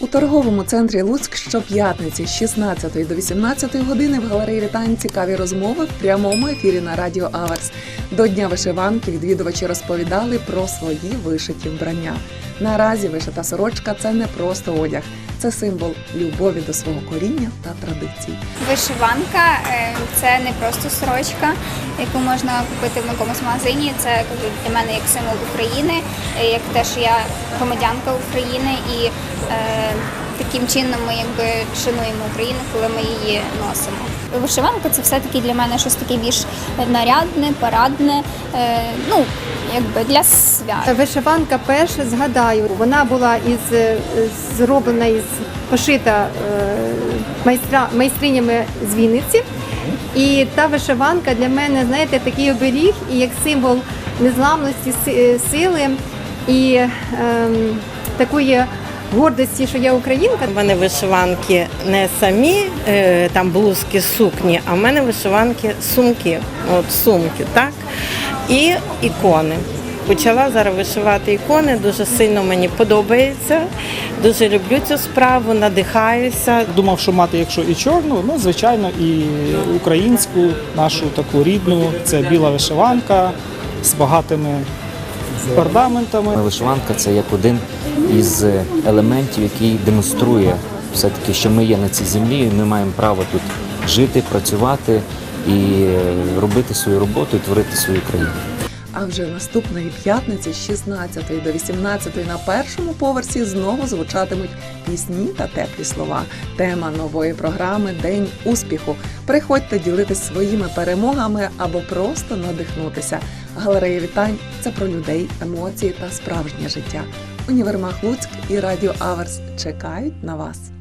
У торговому центрі Луцьк щоп'ятниці з 16 до 18 години в галереї вітань цікаві розмови в прямому ефірі на радіо Аверс. До Дня вишиванки відвідувачі розповідали про свої вишиті вбрання. Наразі вишита сорочка це не просто одяг, це символ любові до свого коріння та традицій. Вишиванка е, це не просто сорочка, яку можна купити в якомусь магазині. Це для мене як символ України, е, як те, що я громадянка України, і таким чином ми якби шануємо Україну, коли ми її носимо. Вишиванка це все-таки для мене щось таке більш нарядне, парадне, е, ну якби для свят. Вишиванка перша, згадаю, вона була із е, зроблена із пошита е, майстра, майстринями з Вінниці. І та вишиванка для мене, знаєте, такий оберіг і як символ незламності, е, сили і ем, такої гордості, що я українка. У мене вишиванки не самі е, там блузки, сукні, а в мене вишиванки сумки, от сумки, так? І ікони. Почала зараз вишивати ікони, дуже сильно мені подобається. Дуже люблю цю справу, надихаюся. Думав, що мати, якщо і чорну, ну звичайно, і українську, нашу таку рідну. Це біла вишиванка з багатими орнаментами. Вишиванка це як один із елементів, який демонструє все-таки, що ми є на цій землі, і ми маємо право тут жити, працювати і робити свою роботу і творити свою країну. А вже наступної п'ятниці з 16 до 18 на першому поверсі знову звучатимуть пісні та теплі слова. Тема нової програми День успіху. Приходьте ділитись своїми перемогами або просто надихнутися. Галерея вітань це про людей, емоції та справжнє життя. Універмаг Луцьк і Радіо Аверс чекають на вас.